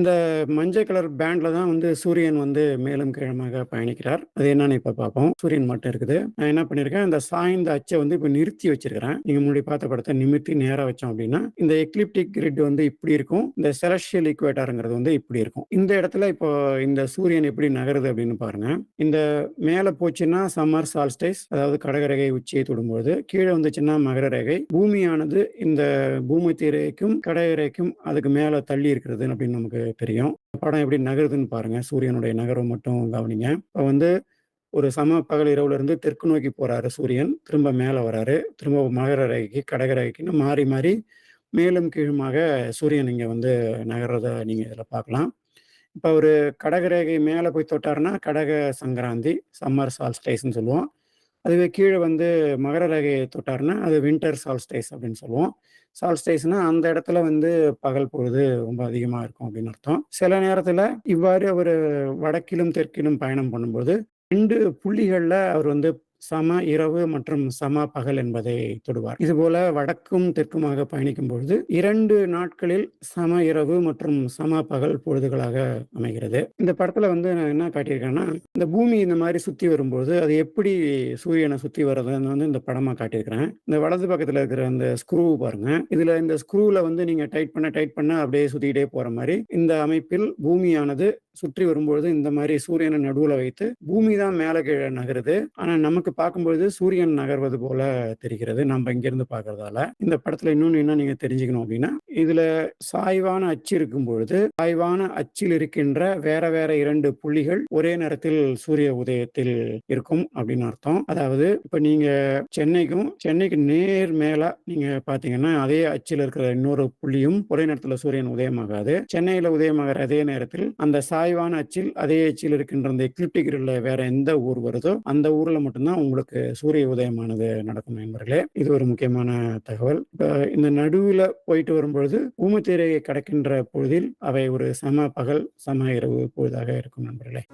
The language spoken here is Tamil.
இந்த மஞ்சள் கலர் பேண்ட்ல தான் வந்து சூரியன் வந்து மேலும் கிழமாக பயணிக்கிறார். அது என்னன்னு இப்ப பார்ப்போம். சூரியன் மட்டும் இருக்குது. நான் என்ன பண்ணியிருக்கேன், இந்த சாய்ந்த அச்சை வந்து இப்ப நிறுத்தி வச்சிருக்கிறேன். நீங்க முன்னாடி பார்த்த படத்தை நிமிர்த்தி நேரா வச்சோம் அப்படின்னா, இந்த எக்லிப்டிக் கிரிட் வந்து இப்படி இருக்கும். இந்த செலஸ்டியல் ஈக்குவேட்டர்ங்கிறது வந்து இப்படி இருக்கும். இந்த இடத்துல இப்போ இந்த சூரியன் எப்படி நகருது அப்படின்னு பாருங்க. இந்த மேல போச்சுன்னா சம்மர் சால்ஸ்டைஸ் அதாவது கடகரேகை உச்சியை தொடும்போது, கீழே வந்துச்சுன்னா மகர ரேகை. பூமியானது இந்த பூமத்திய ரேகைக்கும், கடகரேகைக்கும் அதுக்கு மேல தள்ளி இருக்கிறது அப்படின்னு நமக்கு தெரியும். படம் எப்படி நகருதுன்னு பாருங்க. சூரியனுடைய நகரம் மட்டும் கவனிங்க. இப்போ வந்து ஒரு சம பகல் இரவுல இருந்து தெற்கு நோக்கி போறாரு சூரியன். திரும்ப மேலே வராரு. திரும்ப மகர ரேகைக்கு, கடக ரேகைக்குன்னு மாறி, மாறி மேலும் கீழுமாக சூரியன் இங்கே வந்து நகர்றத நீங்க இதில் பார்க்கலாம். இப்போ ஒரு கடக ரேகை போய் தொட்டாருன்னா, கடக சங்கராந்தி, சம்மர் சால்ஸ்டிஸ்ன்னு சொல்லுவோம். அதுவே கீழே வந்து மகர ரேகைய தொட்டாருன்னா, அது வின்டர் சால்ஸ்டைஸ் அப்படின்னு சொல்லுவோம். சால்ஸ்டிஸ்னா அந்த இடத்துல வந்து பகல் பொழுது ரொம்ப அதிகமாக இருக்கும் அப்படின்னு அர்த்தம். சில நேரத்தில் இவ்வாறு அவர் வடக்கிலும், தெற்கிலும் பயணம் பண்ணும்போது ரெண்டு புள்ளிகளில் அவர் வந்து சம இரவு மற்றும் சம பகல் என்பதை தொடுவார். இதுபோல வடக்கும், தெற்குமாக பயணிக்கும் பொழுது இரண்டு நாட்களில் சம இரவு மற்றும் சம பகல் பொழுதுகளாக அமைகிறது. இந்த படத்துல வந்து நான் என்ன காட்டியிருக்கேன்னா, இந்த பூமி இந்த மாதிரி சுத்தி வரும்போது, அது எப்படி சூரியனை சுத்தி வர்றதுன்னு வந்து இந்த படமா காட்டியிருக்கிறேன். இந்த வலது பக்கத்துல இருக்கிற அந்த ஸ்க்ரூ பாருங்க. இதுல இந்த ஸ்க்ரூல வந்து நீங்க டைட் பண்ண, டைட் பண்ண அப்படியே சுத்திக்கிட்டே போற மாதிரி இந்த அமைப்பில் பூமியானது சுற்றி வரும்பொழுது இந்த மாதிரி சூரியனை நடுவுல வைத்து, பூமி தான் மேல கீழே நகருது. ஆனா நமக்கு பார்க்கும்பொழுது சூரியன் நகர்வது போல தெரிகிறது. நம்ம இங்கிருந்து பார்க்கிறதால. இந்த படத்துல இன்னொன்னு என்ன நீங்க தெரிஞ்சுக்கணும் அப்படின்னா, இதுல சாய்வான அச்சு இருக்கும் பொழுது, சாய்வான அச்சில் இருக்கின்ற வேற, வேற இரண்டு புள்ளிகள் ஒரே நேரத்தில் சூரிய உதயத்தில் இருக்கும் அப்படின்னு அர்த்தம். அதாவது இப்ப நீங்க சென்னைக்கும், சென்னைக்கு நேர் மேல நீங்க பார்த்தீங்கன்னா, அதே அச்சில் இருக்கிற இன்னொரு புள்ளியும் ஒரே நேரத்துல சூரியன் உதயமாகாது. சென்னையில உதயமாகிற அதே நேரத்தில், அந்த சாய்வான அச்சில் அதே அச்சில் இருக்கின்ற அந்த எக்லிப்டிக் வேற எந்த ஊர் வருதோ, அந்த ஊர்ல மட்டும்தான் உங்களுக்கு சூரிய உதயமானது நடக்கும் நண்பர்களே. இது ஒரு முக்கியமான தகவல். இந்த நடுவில் போயிட்டு வரும்பொழுது, பூமத்திரையை கடக்கின்ற பொழுதில் அவை ஒரு சம பகல், சம இரவு பொழுதாக இருக்கும் நண்பர்களே.